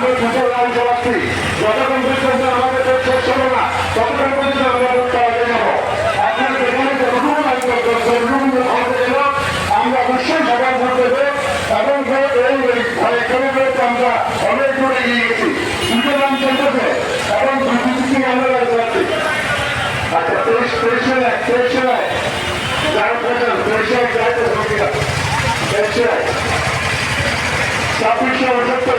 আমি ছোটো লাল চালাচ্ছি যতক্ষণ পর্যন্ত আমাদের শেষ হবে না, ততক্ষণ পর্যন্ত আমরা করতে আগে যাব। আপনার যেখানে যতটুকু লাইন করতে আমরা অবশ্যই সকাল ধরতে এবং আমরা অনেক দূরে এগিয়ে গেছি। দুটো নাম চলতেছে এবং দুর্নীতি আমরা লাইন চালাচ্ছি আচ্ছা তেইশ তেইশ নয় তেইশ নয় যার প্রচার তেইশ এক যাই তো তেইশ নয় ছাব্বিশশো উনসত্তর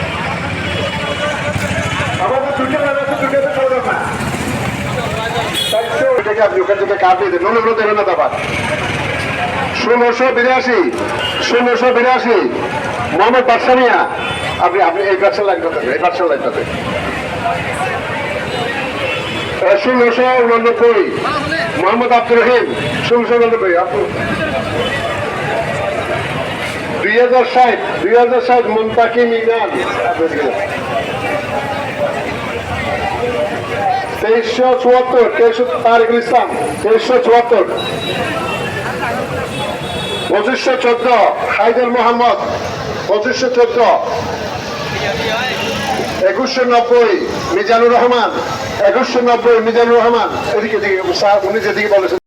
আপনি ওখান থেকে কাটিয়ে দেন। অনুরোধ দেবেন না দাবার ষোলোশো বিরাশি ষোলোশো বিরাশি। মোহাম্মদ বাদশামিয়া আপনি আপনি এই পার্সেল লাগবে এই পার্সেল লাগবে ষোলোশো উনানব্বই, মোহাম্মদ আব্দুর রহিম, ষোলোশো উনানব্বই দুই হাজার ষাট, দুই হাজার ষাট মুন্তাকিম ইনান তেইশশো চুয়াত্তর ইসলাম চুয়াত্তর পঁচিশশো চোদ্দ মোহাম্মদ, পঁচিশশো চোদ্দ, একুশশো নব্বই, মিজানুর রহমান, একুশশো নব্বই, মিজানুর রহমান। এদিকে এদিকে উনি যেদিকে বলেছেন।